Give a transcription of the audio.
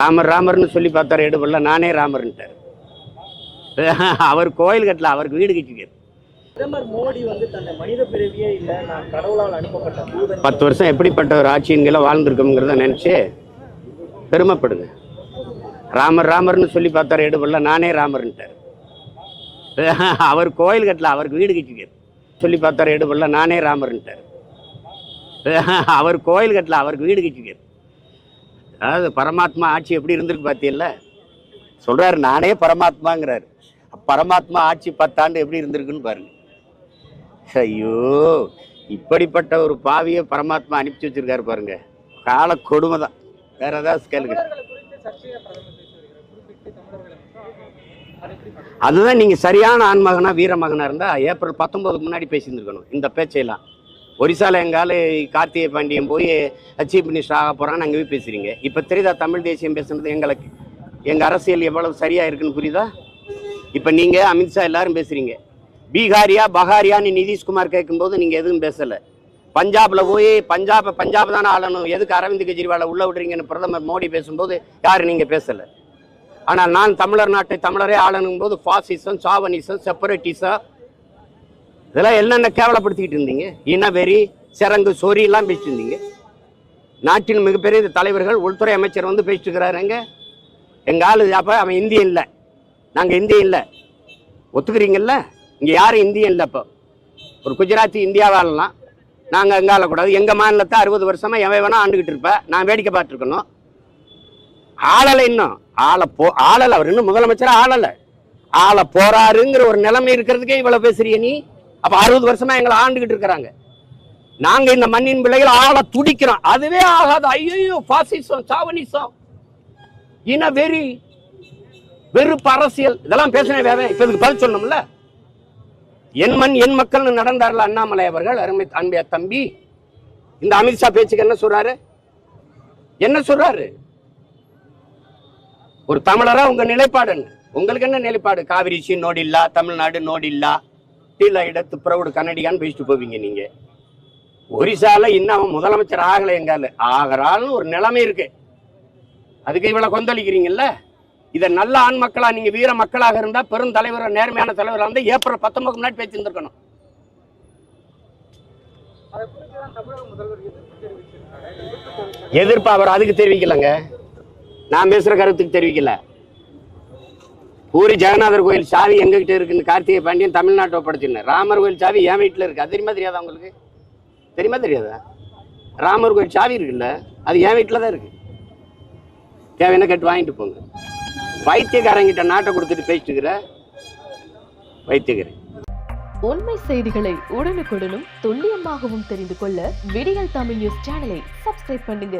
ராமர் ராமர்னு சொல்லி பார்த்தாரு எடுபடல. நானே ராமர்ன்ட்டார். அவர் கோயில் கட்டல அவருக்கு வீடு கட்டிக்காரு பிரதமர் மோடி வந்து தன்னை மனித பிறவியே இல்ல நான் கடவுளால் அனுப்பப்பட்ட தூதன். பத்து வருஷம் எப்படிப்பட்ட ஒரு ஆட்சியன்களை வாழ்ந்திருக்கோங்கிறத நினச்சி பெருமைப்படுங்க ராமர் ராமர்னு சொல்லி பார்த்தாரு எடுபடல. நானே ராமர்ன்ட்டார். அவர் கோயில் கட்டல அவருக்கு வீடு கட்டிக்காரு சொல்லி பார்த்தாரு எடுபடல. நானே ராமர்ன்ட்டார். அவர் கோயில் கட்டல அவருக்கு வீடு கட்டிக்காரு அதாவது பரமாத்மா ஆட்சி எப்படி இருந்திருக்கு பார்த்தீங்கல்ல சொல்றாரு நானே பரமாத்மாங்கிறாரு. பரமாத்மா ஆட்சி பத்தாண்டு எப்படி இருந்திருக்குன்னு பாருங்க. ஐயோ இப்படிப்பட்ட ஒரு பாவியை பரமாத்மா அனுப்பிச்சு வச்சிருக்காரு பாருங்க. கால கொடுமை தான் வேற ஏதாவது கேளுங்க. அதுதான் நீங்க சரியான ஆண்மகனா வீரமகனா இருந்தா ஏப்ரல் பத்தொன்பதுக்கு முன்னாடி பேசியிருந்துருக்கணும் இந்த பேச்சையெல்லாம். ஒரிசால எங்கால கார்த்திகை பாண்டியன் போய் சீஃப் மினிஸ்டர் ஆக போறான்னு அங்கே போய் பேசுறீங்க. இப்போ தெரியுதா தமிழ் தேசியம் பேசுனது எங்களுக்கு? எங்க அரசியல் எவ்வளவு சரியா இருக்குன்னு புரியுதா? இப்போ நீங்க அமித்ஷா எல்லாரும் பேசுறீங்க. பீகாரியா பகாரியான்னு நிதிஷ்குமார் கேட்கும்போது நீங்க எதுவும் பேசல. பஞ்சாப்ல போய் பஞ்சாப் பஞ்சாப் தானே ஆளணும். எதுக்கு அரவிந்த் கெஜ்ரிவாலை உள்ள விடுறீங்கன்னு பிரதமர் மோடி பேசும்போது யாரும் நீங்க பேசல? ஆனால் நான் தமிழர் நாட்டை தமிழரே ஆளணும் போது ஃபாசிசம் சாவனிசம் செப்பரேட்டிசம் இதெல்லாம் என்னென்ன கேவலப்படுத்திக்கிட்டு இருந்தீங்க? இனவெறி சிறங்கு சொறி எல்லாம் பேசிட்டு இருந்தீங்க. நாட்டின் மிகப்பெரிய தலைவர்கள் உள்துறை அமைச்சர் வந்து பேசிட்டு இருக்கிறாருங்க எங்க? ஆளு அப்போ அவன் இந்தியன் இல்லை. நாங்கள் இந்தியன் இல்லை. ஒத்துக்கிறீங்கல்ல? இங்கே யாரும் இந்தியன் இல்லை இப்போ ஒரு குஜராத்தி இந்தியாவாலலாம் நாங்கள் எங்கே ஆளக்கூடாது. எங்கள் மாநிலத்தை அறுபது வருஷமாக எவன் வேணால் ஆண்டுக்கிட்டு இருப்பேன் நான் வேடிக்கை பார்த்துருக்கணும். ஆளலை இன்னும். ஆளை போ ஆளலை. அவர் இன்னும் முதலமைச்சராக ஆளலை. ஆள போறாருங்கிற ஒரு நிலைமை இருக்கிறதுக்கே இவ்வளோ பேசுறிய நீ? அப்ப அறுபது வருஷமா எங்களை ஆண்டுகிட்டு இருக்கிறாங்க. நாங்க இந்த மண்ணின் பிள்ளைகள் ஆள துடிக்கிறோம். அதுவே ஆகாது. ஐயோ பாசிசம் சாவனிசம் இன வெறி வெறுப்பு அரசியல். இதெல்லாம் பேசினே வேற இப்ப இதுக்கு பதில் சொல்லணும்ல? என் மண் என் மக்கள்னு நடந்தார்ல அண்ணாமலை அவர்கள் அருமை அன்பைய தம்பி. இந்த அமித்ஷா பேச்சுக்கு என்ன சொல்றாரு? என்ன சொல்றாரு? ஒரு தமிழரா உங்க நிலைப்பாடு உங்களுக்கு என்ன நிலைப்பாடு? காவிரி நோடில்லா தமிழ்நாடு நோடில்லா. டீல இடத்து பிரவுடு கன்னடியான்னு பேசிட்டு போவீங்க நீங்க. ஒரிசால இன்னும் முதலமைச்சர் ஆகலை எங்கால? ஆகிறான்னு ஒரு நிலைமை இருக்கு. அதுக்கு இவ்வளவு கொந்தளிக்கிறீங்கல்ல? இதை நல்ல ஆண் மக்களா நீங்க வீர மக்களாக இருந்தா பெரும் தலைவர் நேர்மையான தலைவராக இருந்தா ஏப்ரல் பத்தொன்பது முன்னாடி பேசியிருந்திருக்கணும். எதிர்ப்பு அவர் அதுக்கு தெரிவிக்கலங்க. நான் பேசுற கருத்துக்கு தெரிவிக்கல. பூரி ஜெகநாதர் கோயில் சாவி எங்ககிட்ட இருக்குன்னு கார்த்திகை பாண்டியன் தமிழ்நாட்டை ஒப்படைச்சிருந்தேன் ராமர் கோயில் சாவி என் வீட்டில் இருக்கு. அது தெரியுமா தெரியாதா உங்களுக்கு? தெரியுமா தெரியாதா? ராமர் கோயில் சாவி இருக்குல்ல? அது என் வீட்டில் தான் இருக்கு. தேவையான கேட்டு வாங்கிட்டு போங்க. வைத்தியக்காரங்கிட்ட நாட்டை கொடுத்துட்டு பேசிட்டு இருக்கிற பைத்தியக்காரன் உண்மை செய்திகளை உடனுக்குடனும் துல்லியமாகவும் தெரிந்து கொள்ள விடியல் தமிழ் நியூஸ் சேனலை சப்ஸ்கிரைப் பண்ணுங்க.